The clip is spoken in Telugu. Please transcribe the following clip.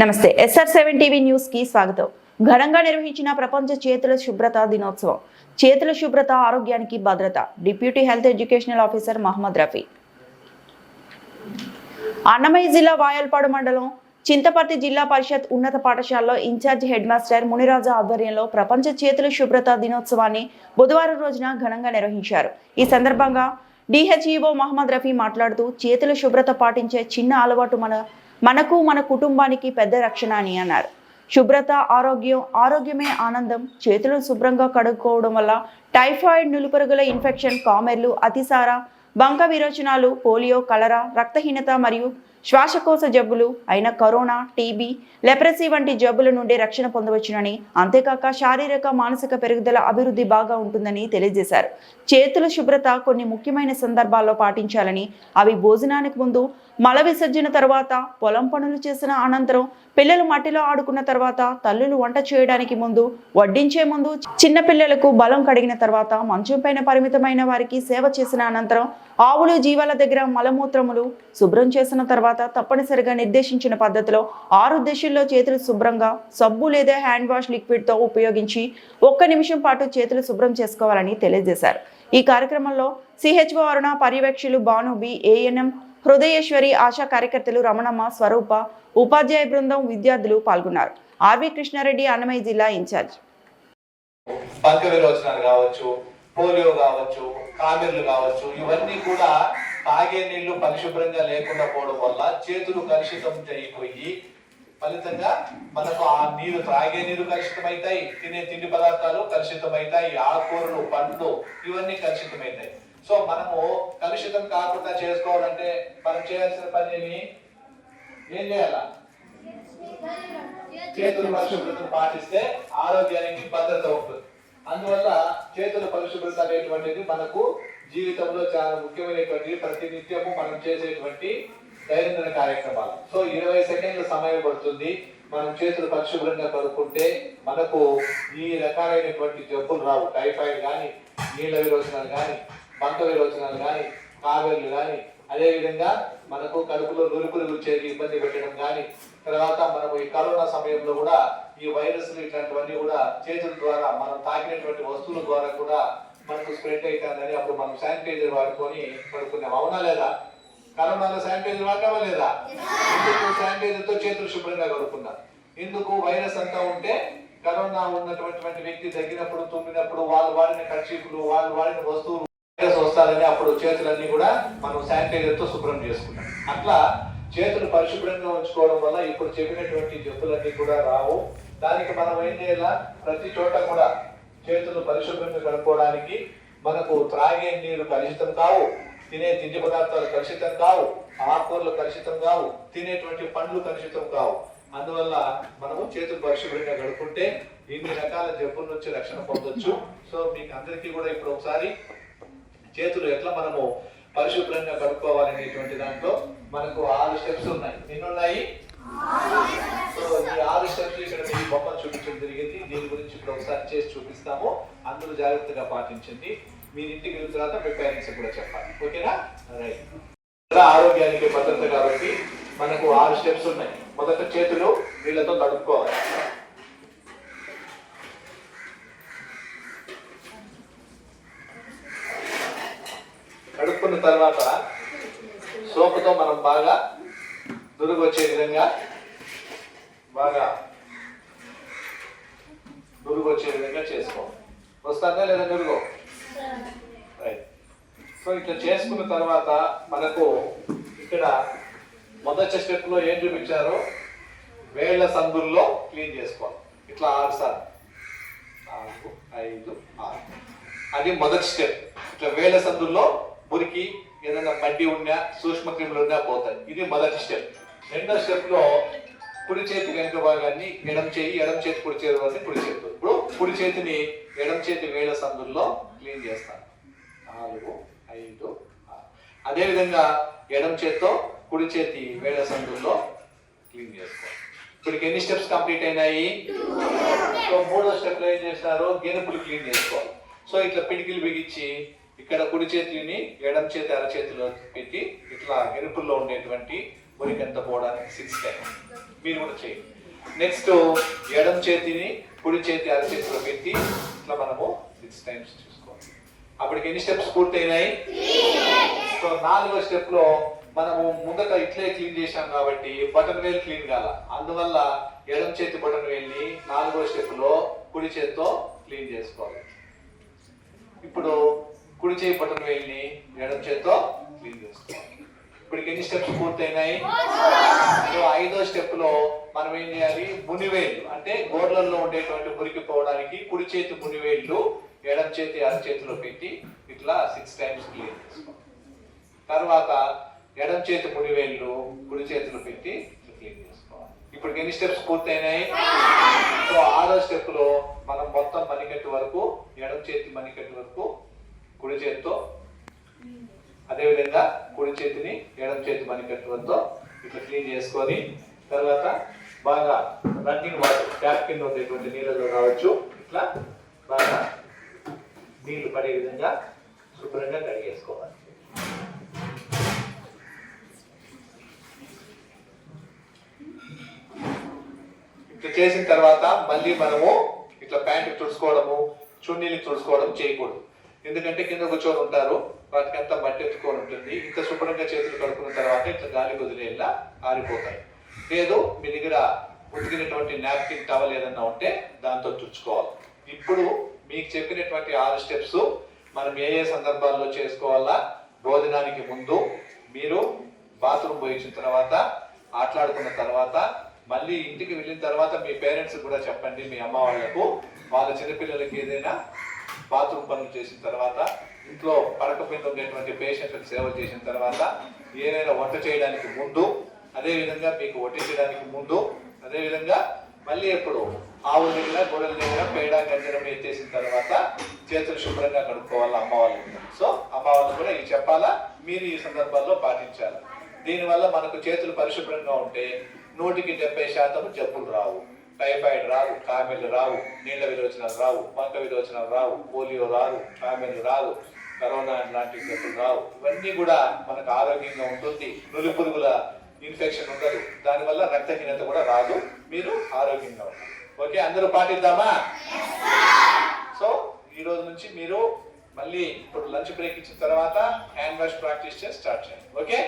నమస్తే ఎస్ఆర్ సెవెన్ టీవీ న్యూస్కి స్వాగతం. ఘనంగా నిర్వహించిన ప్రపంచ చేతుల శుభ్రత దినోత్సవం. చేతుల శుభ్రత ఆరోగ్యానికి భద్రత. Deputy health educational officer Mohammed Rafi. Annamayya జిల్లా వాయల్పాడు మండలం చింతపర్తి జిల్లా పరిషత్ ఉన్నత పాఠశాలలో ఇన్ఛార్జ్ హెడ్ మాస్టర్ మునిరాజు ఆధ్వర్యంలో ప్రపంచ చేతుల శుభ్రత దినోత్సవాన్ని బుధవారం రోజున ఘనంగా నిర్వహించారు. ఈ సందర్భంగా డిహెచ్ఈఓ మహమ్మద్ రఫీ మాట్లాడుతూ చేతుల శుభ్రత పాటించే చిన్న అలవాటు మన మనకు మన కుటుంబానికి పెద్ద రక్షణ అని అన్నారు. శుభ్రత ఆరోగ్యం ఆరోగ్యమే ఆనందం. చేతులను శుభ్రంగా కడుక్కోవడం వల్ల టైఫాయిడ్ నులుపరుగుల ఇన్ఫెక్షన్ కామెర్లు అతిసార బంక విరోచనాలు పోలియో కలరా రక్తహీనత మరియు శ్వాసకోశ జబ్బులు అయిన కరోనా టీబీ లెప్రసీ వంటి జబ్బుల నుండి రక్షణ పొందవచ్చునని అంతేకాక శారీరక మానసిక పెరుగుదల అభివృద్ధి బాగా ఉంటుందని తెలియజేశారు. చేతుల శుభ్రత కొన్ని ముఖ్యమైన సందర్భాల్లో పాటించాలని అవి భోజనానికి ముందు మల విసర్జన తర్వాత పొలం పనులు చేసిన అనంతరం పిల్లలు మట్టిలో ఆడుకున్న తర్వాత తల్లులు వంట చేయడానికి ముందు వడ్డించే ముందు చిన్నపిల్లలకు బలం కడిగిన తర్వాత మంచం పైన పరిమితమైన వారికి సేవ చేసిన అనంతరం ఆవులు జీవాల దగ్గర మలమూత్రములు శుభ్రం చేసిన తర్వాత తప్పనిసరిగా నిర్దేశించిన పద్ధతిలో ఆరు దశల్లో చేతులు శుభ్రంగా సబ్బు లేదా హ్యాండ్ వాష్ లిక్విడ్తో ఉపయోగించి ఒక్క నిమిషం పాటు చేతులు శుభ్రం చేసుకోవాలని తెలియజేశారు. ఈ కార్యక్రమంలో సిహెచ్ఓ అరుణ పర్యవేక్షులు భాను బి ఏఎన్ఎం హృదయేశ్వరి ఆశా కార్యకర్తలు రమణమ్మ స్వరూప ఉపాధ్యాయ బృందం విద్యార్థులు పాల్గొన్నారు. ఆర్వి కృష్ణారెడ్డి అన్నమయ్య జిల్లా ఇన్ఛార్జ్. కావచ్చు పోలియో కావచ్చు కామెర్లు కావచ్చు ఇవన్నీ కూడా తాగే నీళ్ళు పరిశుభ్రంగా లేకుండా పోవడం వల్ల చేతులు కలుషితం అయిపోయి ఫలితంగా మనకు ఆ నీరు త్రాగే నీరు కలుషితమవుతాయి తినే తిండి పదార్థాలు కలుషితమవుతాయి ఆకుకూరలు పండ్లు ఇవన్నీ కలుషితమవుతాయి సో మనము కలుషితం కాకుండా చేసుకోవాలంటే మనం చేయాల్సిన పని ఏమి? ఏం చేయాలా? చేతుల పరిశుభ్రతను పాటిస్తే ఆరోగ్యానికి భద్రత ఉంటుంది. అందువల్ల చేతుల పరిశుభ్రత అనేటువంటిది మనకు జీవితంలో చాలా ముఖ్యమైనటువంటి ప్రతి నిత్యము మనం చేసేటువంటి దైనందిన కార్యక్రమాలు. సో ఇరవై సెకండ్ల సమయం పడుతుంది. మనం చేతులు పరిశుభ్రంగా కడుక్కుంటే మనకు ఈ రకాలైనటువంటి జబ్బులు రావు. టైఫాయిడ్ కానీ నీళ్ళ విరోచనాలు కానీ బంక విరోచనాలు కానీ కావేర్లు కానీ అదేవిధంగా మనకు కడుపులో నురుకులు చేరి ఇబ్బంది పెట్టడం కానీ తర్వాత మనము ఈ కరోనా సమయంలో కూడా ఈ వైరస్లు ఇట్లాంటివన్నీ కూడా చేతుల ద్వారా మనం తాకినటువంటి వస్తువుల ద్వారా కూడా మనకు స్ప్రెడ్ అవుతుందని అప్పుడు మనం శానిటైజర్ వాడుకొని పడుకున్నాం అవునా లేదా? కరోనాలో శానిటైజర్ వాడటమా లేదా? ఎందుకు శానిటైజర్తో చేతులు శుభ్రంగా కడుక్కున్నారు ఎందుకు వైరస్ అంతా ఉంటే కరోనా ఉన్నటువంటి వ్యక్తి తగ్గినప్పుడు తుమ్మినప్పుడు వాళ్ళు వాడిన కర్చీపులు వాళ్ళు వాడిన వస్తువులు వైరస్ వస్తారని అప్పుడు చేతులన్నీ కూడా మనం శానిటైజర్తో శుభ్రం చేసుకున్నాం అట్లా చేతులు పరిశుభ్రంగా ఉంచుకోవడం వల్ల ఇప్పుడు చెప్పినటువంటి జబ్బులన్నీ కూడా రావు. దానికి మనం ఏం చేయాలా? ప్రతి చోట కూడా చేతులు పరిశుభ్రంగా కడుక్కోవడానికి మనకు త్రాగే నీరు కలుషితం కావు తినే తిండి పదార్థాలు కలుషితం కావు ఆకుకూరలు కలుషితం కావు తినేటువంటి పండ్లు కలుషితం కావు. అందువల్ల మనము చేతులు పరిశుభ్రంగా కడుక్కుంటే ఇన్ని రకాల జబ్బుల నుంచి రక్షణ పొందొచ్చు. సో మీకు అందరికీ కూడా ఇప్పుడు ఒకసారి చేతులు ఎట్లా మనము పరిశుభ్రంగా కడుక్కోవాలనేటువంటి దాంట్లో మనకు ఆరు స్టెప్స్ ఉన్నాయి. ఎన్ని ఉన్నాయి? ఈ ఆరు స్టెప్స్ ఇక్కడ మీ బొమ్మను చూపించడం జరిగింది. దీని గురించి ఇప్పుడు ఒకసారి చేసి చూపిస్తాము. అందరూ జాగ్రత్తగా పాటించండి. మీరు ఇంటికి వెళ్ళిన తర్వాత మీ పేరెంట్స్ కూడా చెప్పాలి. ఓకేనా? రైట్ ఆరోగ్యానికి భద్రత కాబట్టి మనకు ఆరు స్టెప్స్ ఉన్నాయి. మొదట చేతులు వీళ్ళతో కడుక్కోవాలి కడుక్కున్న తర్వాత సోపుతో మనం బాగా ముందుకు వచ్చే విధంగా బాగా దురుగు వచ్చే విధంగా చేసుకో. వస్తుందా లేదా దురుగు రైట్ సో ఇట్లా చేసుకున్న తర్వాత మనకు ఇక్కడ మొదటి స్టెప్లో ఏం చూపించారు? వేళ్ళ సందుల్లో క్లీన్ చేసుకోవాలి. ఇట్లా ఆరు సార్లు. నాలుగు ఐదు ఆరు. అది మొదటి స్టెప్. ఇట్లా వేల సందుల్లో మురికి ఏదైనా మడ్డి ఉన్నా సూక్ష్మ క్రిములు ఉన్నా పోతాయి. ఇది మొదటి స్టెప్. రెండో స్టెప్లో కుడి చేతి వెనుక భాగాన్ని ఎడం చేయి ఎడం చేతి కుడి చేతి వరకు కుడి చేతి ఇప్పుడు కుడి చేతిని ఎడం చేతి వేల సందుల్లో క్లీన్ చేస్తాను. నాలుగు ఐదు అదేవిధంగా అదే విధంగా ఎడం చేత్తో కుడి చేతి వేల సందుల్లో క్లీన్ చేసుకోవాలి. ఇప్పుడు ఎన్ని స్టెప్స్ కంప్లీట్ అయినాయి? సో మూడో స్టెప్లో ఏం చేస్తారు? గెనుపులు క్లీన్ చేసుకోవాలి. సో ఇట్లా పిడికిలు బిగించి ఇక్కడ కుడి చేతిని ఎడం చేతి అరచేతిలో పెట్టి ఇట్లా గెనుపుల్లో ఉండేటువంటి మురికంత పోవడానికి సిక్స్ టైం మీరు కూడా చేయండి. నెక్స్ట్ ఎడం చేతిని కుడి చేతి అరచేతిలో పెట్టి ఇట్లా మనము సిక్స్ టైమ్స్ చూసుకోవాలి. అప్పటికి ఎన్ని స్టెప్స్ పూర్తయినాయి? సో నాలుగో స్టెప్లో మనము ముందట ఇట్లే క్లీన్ చేశాం కాబట్టి బటన్ వేలు క్లీన్ కాల. అందువల్ల ఎడం చేతి బటన్ వేల్ని నాలుగో స్టెప్లో కుడి చేతితో క్లీన్ చేసుకోవాలి. ఇప్పుడు కుడి చేయి బటన్ వేల్ని ఎడం చేతితో క్లీన్ చేసుకోవాలి. ఇప్పటికి ఎన్ని స్టెప్స్ పూర్తయినాయి? సో ఐదో స్టెప్లో మనం ఏం చేయాలి? మునివేళ్ళు. అంటే గోడలలో ఉండేటువంటి మురికిపోవడానికి కుడి చేతి మునివేళ్ళు ఎడం చేతి అరచేతిలో పెట్టి ఇట్లా సిక్స్ టైమ్స్ క్లియర్ చేసుకోవాలి. తర్వాత ఎడం చేతి మునివేళ్ళు కుడి చేతిలో పెట్టి క్లీన్ చేసుకోవాలి. ఇప్పుడు ఎన్ని స్టెప్స్ పూర్తయినాయి? సో ఆరో స్టెప్లో మనం మొత్తం మణికట్టు వరకు ఎడం చేతి మణికట్టు వరకు కుడి చేతితో అదేవిధంగా కుడి చేతిని ఎడం చేతి మణికట్టులతో ఇట్లా క్లీన్ చేసుకొని తర్వాత బాగా రన్నింగ్ వాటర్ ట్యాప్ కింద ఉండేటువంటి నీళ్ళలో కావచ్చు ఇట్లా బాగా నీళ్ళు పడే విధంగా శుభ్రంగా కడిగేసుకోవాలి ఇట్లా చేసిన తర్వాత మళ్ళీ మనము ఇట్లా ప్యాంటు తుడుచుకోవడము చున్నీలు తుడుచుకోవడం చేయకూడదు. ఎందుకంటే కింద కూర్చొని ఉంటారు వాటికి అంతా మట్టి ఎత్తుకొని ఉంటుంది. ఇంత శుభ్రంగా చేతులు కడుక్కున్న తర్వాత ఇట్లా గాలి వదిలేలా ఆరిపోతాయి. లేదు మీ దగ్గర ఉతికినటువంటి నాప్కిన్ టవల్ ఏదన్నా ఉంటే దాంతో తుడుచుకోవాలి. ఇప్పుడు మీకు చెప్పినటువంటి ఆరు స్టెప్స్ మనం ఏ ఏ సందర్భాల్లో చేసుకోవాలా? భోజనానికి ముందు మీరు బాత్రూమ్ పోయించిన తర్వాత ఆటలాడుకున్న తర్వాత మళ్ళీ ఇంటికి వెళ్ళిన తర్వాత మీ పేరెంట్స్ కూడా చెప్పండి మీ అమ్మ వాళ్ళకు వాళ్ళ చిన్నపిల్లలకి ఏదైనా బాత్రూమ్ పనులు చేసిన తర్వాత ఇంట్లో పడక మీద ఉండేటువంటి పేషెంట్లకు సేవ చేసిన తర్వాత ఏదైనా వంట చేయడానికి ముందు అదేవిధంగా మీకు వడ్డించడానికి ముందు అదేవిధంగా మళ్ళీ ఎప్పుడు ఆవుల దగ్గర గొర్రెల దగ్గర పేడ గంజరం ఎత్తేసిన తర్వాత చేతులు శుభ్రంగా కడుక్కోవాలి అమ్మ వాళ్ళు సో అమ్మవాళ్ళు కూడా ఇవి చెప్పాలా? మీరు ఈ సందర్భాల్లో పాటించాలి? దీనివల్ల మనకు చేతులు పరిశుభ్రంగా ఉంటే నూటికి డెబ్బై శాతం జబ్బులు రావు. టైఫాయిడ్ రావు కామెలు రావు నీళ్ళ విరోచనాలు రావు పంక విరోచనాలు రావు పోలియో రాదు కామెలు రాదు కరోనా లాంటి జబ్బులు రావు. ఇవన్నీ కూడా మనకు ఆరోగ్యంగా ఉంటుంది. నులి పురుగుల ఇన్ఫెక్షన్ ఉండదు. దానివల్ల రక్తహీనత కూడా రాదు. మీరు ఆరోగ్యంగా ఉంటారు ఓకే అందరూ పాటిద్దామా? సో ఈ రోజు నుంచి మీరు మళ్ళీ ఇప్పుడు లంచ్ బ్రేక్ ఇచ్చిన తర్వాత హ్యాండ్ వాష్ ప్రాక్టీస్ చేసి స్టార్ట్ చేయండి. ఓకే?